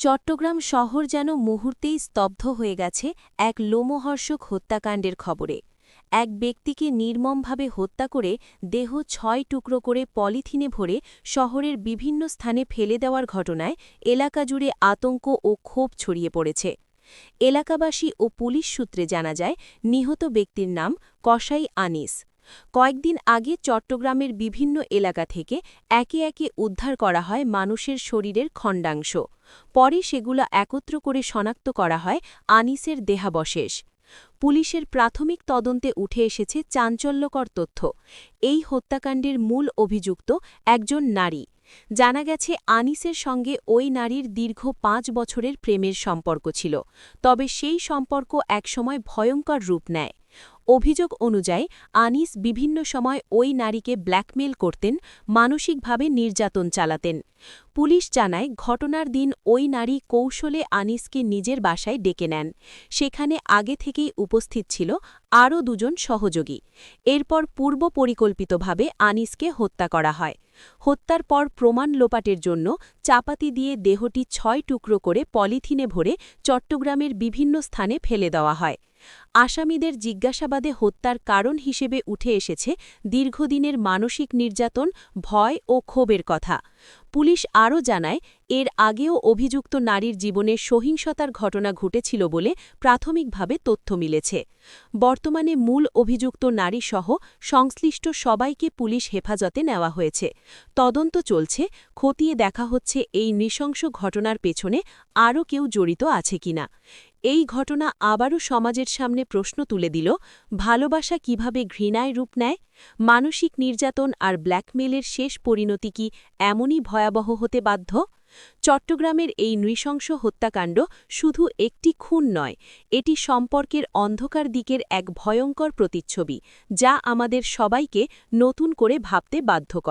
চট্টগ্রাম শহর যেন মুহূর্তেই স্তব্ধ হয়ে গেছে এক লোমহর্ষক হত্যাকাণ্ডের খবরে। এক ব্যক্তিকে নির্মমভাবে হত্যা করে দেহ ছয় টুকরো করে পলিথিনে ভরে শহরের বিভিন্ন স্থানে ফেলে দেওয়ার ঘটনায় এলাকা জুড়ে আতঙ্ক ও ক্ষোভ ছড়িয়ে পড়েছে। এলাকাবাসী ও পুলিশ সূত্রে জানা যায়, নিহত ব্যক্তির নাম কসাই আনিস। কয়েকদিন আগে চট্টগ্রামের বিভিন্ন এলাকা থেকে একে একে উদ্ধার করা হয় মানুষের শরীরের খণ্ডাংশ। পরে সেগুলো একত্র করে শনাক্ত করা হয় আনিসের দেহাবশেষ। পুলিশের প্রাথমিক তদন্তে উঠে এসেছে চাঞ্চল্যকর তথ্য। এই হত্যাকাণ্ডের মূল অভিযুক্ত একজন নারী। জানা গেছে আনিসের সঙ্গে ওই নারীর দীর্ঘ পাঁচ বছরের প্রেমের সম্পর্ক ছিল, তবে সেই সম্পর্ক একসময় ভয়ঙ্কর রূপ নেয়। অভিযোগ অনুযায়ী, আনিস বিভিন্ন সময় ওই নারীকে ব্ল্যাকমেল করতেন, মানসিকভাবে নির্যাতন চালাতেন। পুলিশ জানায়, ঘটনার দিন ওই নারী কৌশলে আনিসকে নিজের বাসায় ডেকে নেন। সেখানে আগে থেকেই উপস্থিত ছিল আরও দুজন সহযোগী। এরপর পূর্ব পরিকল্পিতভাবে আনিসকে হত্যা করা হয়। হত্যার পর প্রমাণ লোপাটের জন্য চাপাতি দিয়ে দেহটি ছয় টুকরো করে পলিথিনে ভরে চট্টগ্রামের বিভিন্ন স্থানে ফেলে দেওয়া হয়। আসামিদের জিজ্ঞাসাবাদে হত্যার কারণ হিসেবে উঠে এসেছে দীর্ঘদিনের মানসিক নির্যাতন, ভয় ও ক্ষোভের কথা। পুলিশ আরও জানায়, এর আগেও অভিযুক্ত নারীর জীবনে সহিংসতার ঘটনা ঘটেছিল বলে প্রাথমিকভাবে তথ্য মিলেছে। বর্তমানে মূল অভিযুক্ত নারীসহ সংশ্লিষ্ট সবাইকে পুলিশ হেফাজতে নেওয়া হয়েছে। তদন্ত চলছে, খতিয়ে দেখা হচ্ছে এই নৃশংস ঘটনার পেছনে আরও কেউ জড়িত আছে কিনা। এই ঘটনা আবারও সমাজের সামনে প্রশ্ন তুলে দিল, ভালোবাসা কীভাবে ঘৃণায় রূপ নেয়? মানসিক নির্যাতন আর ব্ল্যাকমেলের শেষ পরিণতি কি এমনই ভয়াবহ হতে বাধ্য? চট্টগ্রামের এই নৃশংস হত্যাকাণ্ড শুধু একটি খুন নয়, এটি সম্পর্কের অন্ধকার দিকের এক ভয়ঙ্কর প্রতিচ্ছবি, যা আমাদের সবাইকে নতুন করে ভাবতে বাধ্য করে।